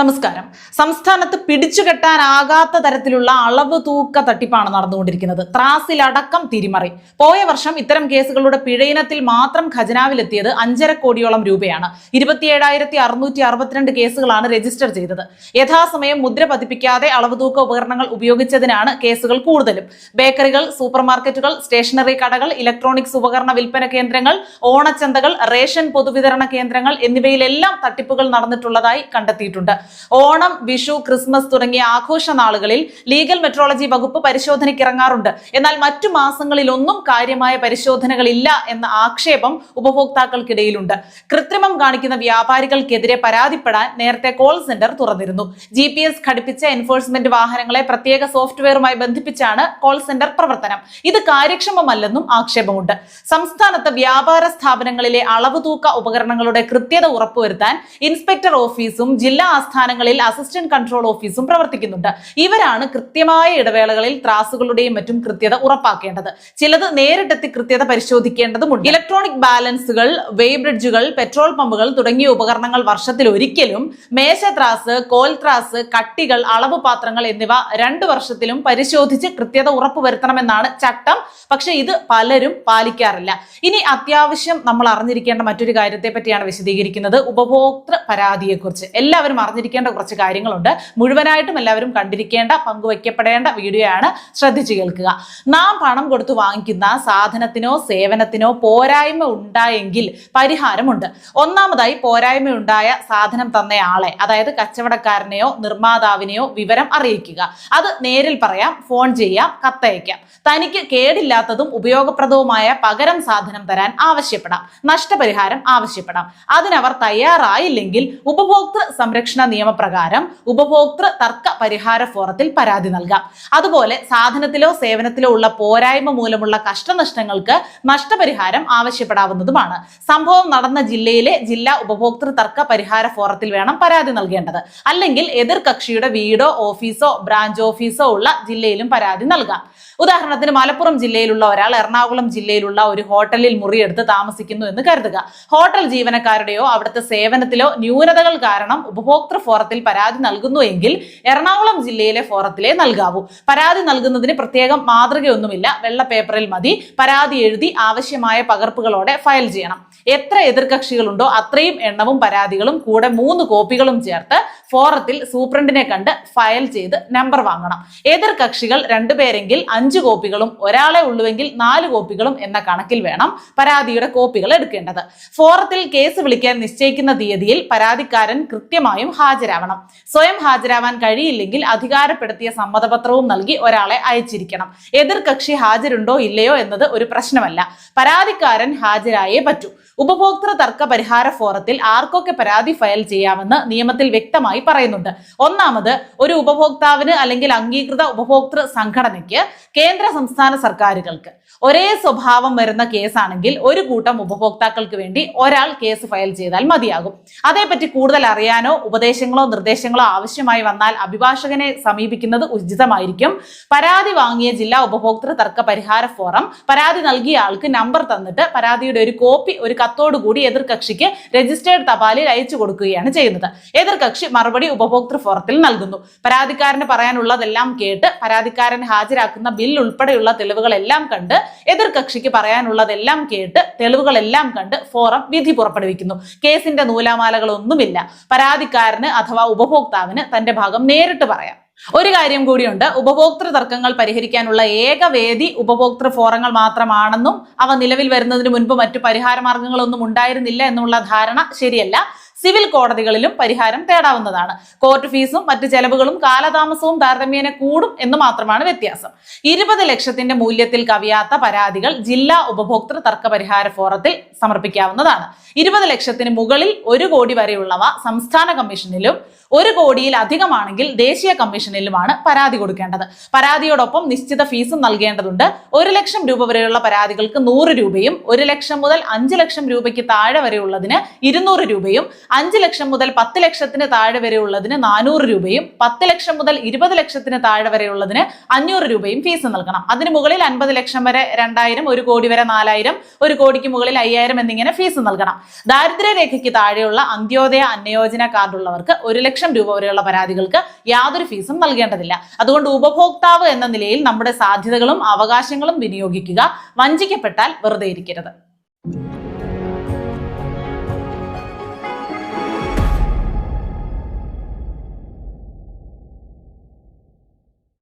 നമസ്കാരം. സംസ്ഥാനത്ത് പിടിച്ചുകെട്ടാനാകാത്ത തരത്തിലുള്ള അളവ് തൂക്ക തട്ടിപ്പാണ് നടന്നുകൊണ്ടിരിക്കുന്നത്. ത്രാസിലടക്കം തിരിമറി. പോയ വർഷം ഇത്തരം കേസുകളുടെ പിഴയിനത്തിൽ മാത്രം ഖജനാവിലെത്തിയത് അഞ്ചര കോടിയോളം രൂപയാണ്. ഇരുപത്തിയേഴായിരത്തി അറുന്നൂറ്റി അറുപത്തിരണ്ട് കേസുകളാണ് രജിസ്റ്റർ ചെയ്തത്. യഥാസമയം മുദ്ര പതിപ്പിക്കാതെ അളവ് തൂക്ക ഉപകരണങ്ങൾ ഉപയോഗിച്ചതിനാണ് കേസുകൾ കൂടുതലും. ബേക്കറികൾ സൂപ്പർ മാർക്കറ്റുകൾ സ്റ്റേഷനറി കടകൾ ഇലക്ട്രോണിക്സ് ഉപകരണ വിൽപ്പന കേന്ദ്രങ്ങൾ ഓണച്ചന്തകൾ റേഷൻ പൊതുവിതരണ കേന്ദ്രങ്ങൾ എന്നിവയിലെല്ലാം തട്ടിപ്പുകൾ നടന്നിട്ടുള്ളതായി കണ്ടെത്തിയിട്ടുണ്ട്. ഓണം വിഷു ക്രിസ്മസ് തുടങ്ങിയ ആഘോഷ നാളുകളിൽ ലീഗൽ മെട്രോളജി വകുപ്പ് പരിശോധനയ്ക്ക് ഇറങ്ങാറുണ്ട്. എന്നാൽ മറ്റു മാസങ്ങളിലൊന്നും കാര്യമായ പരിശോധനകളില്ല എന്ന ആക്ഷേപം ഉപഭോക്താക്കൾക്കിടയിലുണ്ട്. കൃത്രിമം കാണിക്കുന്ന വ്യാപാരികൾക്കെതിരെ പരാതിപ്പെടാൻ നേരത്തെ കോൾ സെന്റർ തുറന്നിരുന്നു. ജി പി എസ് ഘടിപ്പിച്ച എൻഫോഴ്സ്മെന്റ് വാഹനങ്ങളെ പ്രത്യേക സോഫ്റ്റ്വെയറുമായി ബന്ധിപ്പിച്ചാണ് കോൾ സെന്റർ പ്രവർത്തനം. ഇത് കാര്യക്ഷമമല്ലെന്നും ആക്ഷേപമുണ്ട്. സംസ്ഥാനത്ത് വ്യാപാര സ്ഥാപനങ്ങളിലെ അളവ് തൂക്ക ഉപകരണങ്ങളുടെ കൃത്യത ഉറപ്പുവരുത്താൻ ഇൻസ്പെക്ടർ ഓഫീസും ജില്ലാ ആസ്ഥാനങ്ങളിൽ അസിസ്റ്റന്റ് കൺട്രോൾ ഓഫീസും പ്രവർത്തിക്കുന്നുണ്ട്. ഇവരാണ് കൃത്യമായ ഇടവേളകളിൽ ത്രാസുകളുടെയും മറ്റും കൃത്യത ഉറപ്പാക്കേണ്ടത്. ചിലത് നേരിട്ടെത്തി കൃത്യത പരിശോധിക്കേണ്ടതുണ്ട് ഇലക്ട്രോണിക് ബാലൻസുകൾ വേ ബ്രിഡ്ജുകൾ പെട്രോൾ പമ്പുകൾ തുടങ്ങിയ ഉപകരണങ്ങൾ വർഷത്തിൽ ഒരിക്കലും മേശ ത്രാസ് കോൽ ത്രാസ് കട്ടികൾ അളവ് പാത്രങ്ങൾ എന്നിവ രണ്ടു വർഷത്തിലും പരിശോധിച്ച് കൃത്യത ഉറപ്പുവരുത്തണമെന്നാണ് ചട്ടം. പക്ഷെ ഇത് പലരും പാലിക്കാറില്ല. ഇനി അത്യാവശ്യം നമ്മൾ അറിഞ്ഞിരിക്കേണ്ട മറ്റൊരു കാര്യത്തെ പറ്റിയാണ് വിശദീകരിക്കുന്നത്. ഉപഭോക്തൃ പരാതിയെക്കുറിച്ച്. എല്ലാവരും അറിഞ്ഞിരിക്കേണ്ട കുറച്ച് കാര്യങ്ങളുണ്ട്. മുഴുവനായിട്ടും എല്ലാവരും കണ്ടിരിക്കേണ്ട പങ്കുവയ്ക്കപ്പെടേണ്ട വീഡിയോ ആണ്. ശ്രദ്ധിച്ചു കേൾക്കുക. നാം പണം കൊടുത്തു വാങ്ങിക്കുന്ന സാധനത്തിനോ സേവനത്തിനോ പോരായ്മ ഉണ്ടായെങ്കിൽ പരിഹാരമുണ്ട്. ഒന്നാമതായി പോരായ്മ ഉണ്ടായ സാധനം തന്നയാളെ അതായത് കച്ചവടക്കാരനെയോ നിർമ്മാതാവിനെയോ വിവരം അറിയിക്കുക. അത് നേരിൽ പറയാം ഫോൺ ചെയ്യാം കത്തയക്കാം. തനിക്ക് കേടില്ലാത്തതും ഉപയോഗപ്രദവുമായ പകരം സാധനം തരാൻ ആവശ്യപ്പെടാം. നഷ്ടപരിഹാരം ആവശ്യപ്പെടാം. അതിനവർ തയ്യാറായില്ലെങ്കിൽ ഉപഭോക്തൃ സംരക്ഷണ നിയമപ്രകാരം ഉപഭോക്തൃ തർക്ക പരിഹാര ഫോറത്തിൽ പരാതി നൽകാം. അതുപോലെ സാധനത്തിലോ സേവനത്തിലോ ഉള്ള പോരായ്മ മൂലമുള്ള കഷ്ടനഷ്ടങ്ങൾക്ക് നഷ്ടപരിഹാരം ആവശ്യപ്പെടാവുന്നതുമാണ്. സംഭവം നടന്ന ജില്ലയിലെ ജില്ലാ ഉപഭോക്തൃ തർക്ക പരിഹാര ഫോറത്തിൽ വേണം പരാതി നൽകേണ്ടത്. അല്ലെങ്കിൽ എതിർ കക്ഷിയുടെ വീടോ ഓഫീസോ ബ്രാഞ്ച് ഓഫീസോ ഉള്ള ജില്ലയിലും പരാതി നൽകാം. ഉദാഹരണത്തിന് മലപ്പുറം ജില്ലയിലുള്ള ഒരാൾ എറണാകുളം ജില്ലയിലുള്ള ഒരു ഹോട്ടലിൽ മുറിയെടുത്ത് താമസിക്കുന്നു എന്ന് കരുതുക. ഹോട്ടൽ ജീവനക്കാരുടെയോ അവിടുത്തെ സേവനത്തിലോ ന്യൂനതകൾ കാരണം ഉപഭോക്തൃ ഫോറത്തിൽ പരാതി നൽകുന്നു എങ്കിൽ എറണാകുളം ജില്ലയിലെ ഫോറത്തിലേ നൽകാവൂ. പരാതി നൽകുന്നതിന് പ്രത്യേകം മാതൃകയൊന്നുമില്ല. വെള്ള പേപ്പറിൽ മതി. പരാതി എഴുതി ആവശ്യമായ പകർപ്പുകളോടെ ഫയൽ ചെയ്യണം. എത്ര എതിർകക്ഷികളുണ്ടോ അത്രയും എണ്ണവും പരാതികളും കൂടെ മൂന്ന് കോപ്പികളും ചേർത്ത് ഫോറത്തിൽ സൂപ്രണ്ടിനെ കണ്ട് ഫയൽ ചെയ്ത് നമ്പർ വാങ്ങണം. എതിർ കക്ഷികൾ രണ്ടുപേരെങ്കിൽ അഞ്ച് കോപ്പികളും ഒരാളെ ഉള്ളുവെങ്കിൽ നാല് കോപ്പികളും എന്ന കണക്കിൽ വേണം പരാതിയുടെ കോപ്പികൾ എടുക്കേണ്ടത്. ഫോറത്തിൽ കേസ് വിളിക്കാൻ നിശ്ചയിക്കുന്ന തീയതിയിൽ പരാതിക്കാരൻ കൃത്യമായും ഹാജരാവണം. സ്വയം ഹാജരാവാൻ കഴിയില്ലെങ്കിൽ അധികാരപ്പെടുത്തിയ സമ്മതപത്രവും നൽകി ഒരാളെ അയച്ചിരിക്കണം. എതിർ കക്ഷി ഹാജരുണ്ടോ ഇല്ലയോ എന്നത് ഒരു പ്രശ്നമല്ല. പരാതിക്കാരൻ ഹാജരായേ പറ്റൂ. ഉപഭോക്തൃ തർക്ക പരിഹാര ഫോറത്തിൽ ആർക്കൊക്കെ പരാതി ഫയൽ ചെയ്യാമെന്ന് നിയമത്തിൽ വ്യക്തമായി പറയുന്നുണ്ട്. ഒന്നാമത് ഒരു ഉപഭോക്താവിന് അല്ലെങ്കിൽ അംഗീകൃത ഉപഭോക്തൃ സംഘടനയ്ക്ക് കേന്ദ്ര സംസ്ഥാന സർക്കാരുകൾക്ക് ഒരേ സ്വഭാവം വരുന്ന കേസാണെങ്കിൽ ഒരു കൂട്ടം ഉപഭോക്താക്കൾക്ക് വേണ്ടി ഒരാൾ കേസ് ഫയൽ ചെയ്താൽ മതിയാകും. അതേപ്പറ്റി കൂടുതൽ അറിയാനോ ഉപദേശങ്ങളോ നിർദ്ദേശങ്ങളോ ആവശ്യമായി വന്നാൽ അഭിഭാഷകനെ സമീപിക്കുന്നത് ഉചിതമായിരിക്കും. പരാതി വാങ്ങിയ ജില്ലാ ഉപഭോക്തൃ തർക്ക പരിഹാര ഫോറം പരാതി നൽകിയ ആൾക്ക് നമ്പർ തന്നിട്ട് പരാതിയുടെ ഒരു കോപ്പി ഒരു കത്തോടുകൂടി എതിർകക്ഷിക്ക് രജിസ്റ്റേർഡ് തപാലിൽ അയച്ചു കൊടുക്കുകയാണ് ചെയ്യുന്നത്. എതിർകക്ഷി മറുപടി ഉപഭോക്തൃ ഫോറത്തിൽ നൽകുന്നു. പരാതിക്കാരന് പറയാനുള്ളതെല്ലാം കേട്ട് പരാതിക്കാരൻ ഹാജരാക്കുന്ന ബിൽ ഉൾപ്പെടെയുള്ള തെളിവുകളെല്ലാം കണ്ട് എതിർകക്ഷിക്ക് പറയാനുള്ളതെല്ലാം കേട്ട് തെളിവുകളെല്ലാം കണ്ട് ഫോറം വിധി പുറപ്പെടുവിക്കുന്നു. കേസിന്റെ നൂലാമാലകളൊന്നുമില്ല. പരാതിക്കാരന് അഥവാ ഉപഭോക്താവിന് തന്റെ ഭാഗം നേരിട്ട് പറയാം. ഒരു കാര്യം കൂടിയുണ്ട് ഉപഭോക്തൃ തർക്കങ്ങൾ പരിഹരിക്കാനുള്ള ഏക വേദി ഉപഭോക്തൃ ഫോറങ്ങൾ മാത്രമാണെന്നും അവ നിലവിൽ വരുന്നതിന് മുൻപ് മറ്റു പരിഹാര മാർഗങ്ങളൊന്നും ഉണ്ടായിരുന്നില്ല എന്നുള്ള ധാരണ ശരിയല്ല. സിവിൽ കോടതികളിലും പരിഹാരം തേടാവുന്നതാണ്. കോർട്ട് ഫീസും മറ്റ് ചെലവുകളും കാലതാമസവും താരതമ്യേന കൂടും എന്ന് മാത്രമാണ് വ്യത്യാസം. ഇരുപത് ലക്ഷത്തിന്റെ മൂല്യത്തിൽ കവിയാത്ത പരാതികൾ ജില്ലാ ഉപഭോക്തൃ തർക്ക പരിഹാര ഫോറത്തിൽ സമർപ്പിക്കാവുന്നതാണ്. ഇരുപത് ലക്ഷത്തിന് മുകളിൽ ഒരു കോടി വരെയുള്ളവ സംസ്ഥാന കമ്മീഷനിലും ഒരു കോടിയിൽ അധികമാണെങ്കിൽ ദേശീയ കമ്മീഷനിലുമാണ് പരാതി കൊടുക്കേണ്ടത്. പരാതിയോടൊപ്പം നിശ്ചിത ഫീസും നൽകേണ്ടതുണ്ട്. ഒരു ലക്ഷം രൂപ വരെയുള്ള പരാതികൾക്ക് നൂറ് രൂപയും ഒരു ലക്ഷം മുതൽ അഞ്ച് ലക്ഷം രൂപയ്ക്ക് താഴെ വരെയുള്ളതിന് ഇരുന്നൂറ് രൂപയും അഞ്ച് ലക്ഷം മുതൽ പത്ത് ലക്ഷത്തിന് താഴെ വരെ ഉള്ളതിന് നാനൂറ് രൂപയും പത്ത് ലക്ഷം മുതൽ ഇരുപത് ലക്ഷത്തിന് താഴെ വരെ ഉള്ളതിന് അഞ്ഞൂറ് രൂപയും ഫീസ് നൽകണം. അതിന് മുകളിൽ അൻപത് ലക്ഷം വരെ രണ്ടായിരം ഒരു കോടി വരെ നാലായിരം ഒരു കോടിക്ക് മുകളിൽ അയ്യായിരം എന്നിങ്ങനെ ഫീസ് നൽകണം. ദാരിദ്ര്യരേഖയ്ക്ക് താഴെയുള്ള അന്ത്യോദയ അന്നയോജന കാർഡുള്ളവർക്ക് ഒരു ലക്ഷം രൂപ വരെയുള്ള പരാതികൾക്ക് യാതൊരു ഫീസും നൽകേണ്ടതില്ല. അതുകൊണ്ട് ഉപഭോക്താവ് എന്ന നിലയിൽ നമ്മുടെ സാധ്യതകളും അവകാശങ്ങളും വിനിയോഗിക്കുക വഞ്ചിക്കപ്പെട്ടാൽ വെറുതെ ഇരിക്കരുത്.